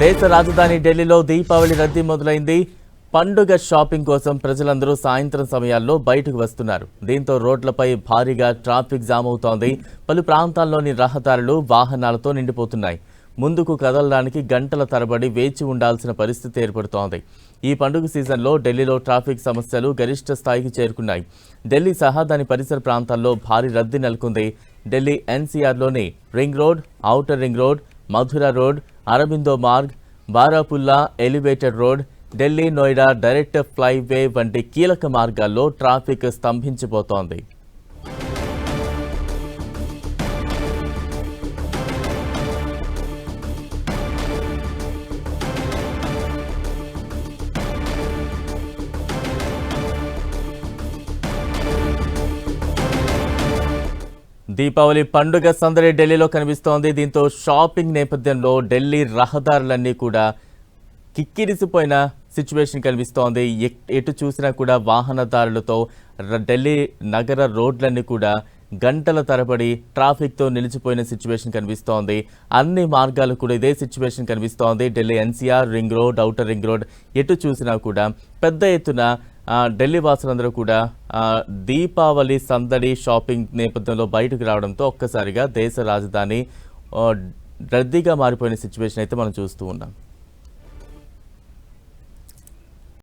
దేశ రాజధాని ఢిల్లీలో దీపావళి రద్దీ మొదలైంది. పండుగ షాపింగ్ కోసం ప్రజలందరూ సాయంత్రం సమయాల్లో బయటకు వస్తున్నారు. దీంతో రోడ్లపై భారీగా ట్రాఫిక్ జామ్ అవుతోంది. పలు ప్రాంతాల్లోని రహదారులు వాహనాలతో నిండిపోతున్నాయి. ముందుకు కదలడానికి గంటల తరబడి వేచి ఉండాల్సిన పరిస్థితి ఏర్పడుతోంది. ఈ పండుగ సీజన్లో ఢిల్లీలో ట్రాఫిక్ సమస్యలు గరిష్ట స్థాయికి చేరుకున్నాయి. ఢిల్లీ సహా దాని పరిసర ప్రాంతాల్లో భారీ రద్దీ నెలకొంది. Delhi ఎన్సీఆర్లోని ring road outer ring road Mathura road Aurobindo Marg Barapullah elevated road Delhi Noida direct flyway వంటి కీలక మార్గాల్లో ట్రాఫిక్ స్తంభించిపోతోంది. దీపావళి పండుగ సందడి ఢిల్లీలో కనిపిస్తోంది. దీంతో షాపింగ్ నేపథ్యంలో ఢిల్లీ రహదారులన్నీ కూడా కిక్కిరిసిపోయిన సిచ్యువేషన్ కనిపిస్తోంది. ఎటు చూసినా కూడా వాహనదారులతో ఢిల్లీ నగర రోడ్లన్నీ కూడా గంటల తరబడి ట్రాఫిక్తో నిలిచిపోయిన సిచ్యువేషన్ కనిపిస్తోంది. అన్ని మార్గాలు కూడా ఇదే సిచ్యువేషన్ కనిపిస్తోంది. Delhi NCR ring road outer ring road ఎటు చూసినా కూడా పెద్ద ఎత్తున ఢిల్లీ వాసులందరూ కూడా దీపావళి సందడి షాపింగ్ నేపథ్యంలో బయటకు రావడంతో ఒక్కసారిగా దేశ రాజధాని రద్దీగా మారిపోయిన సిచ్యువేషన్ అయితే మనం చూస్తూ ఉన్నాం.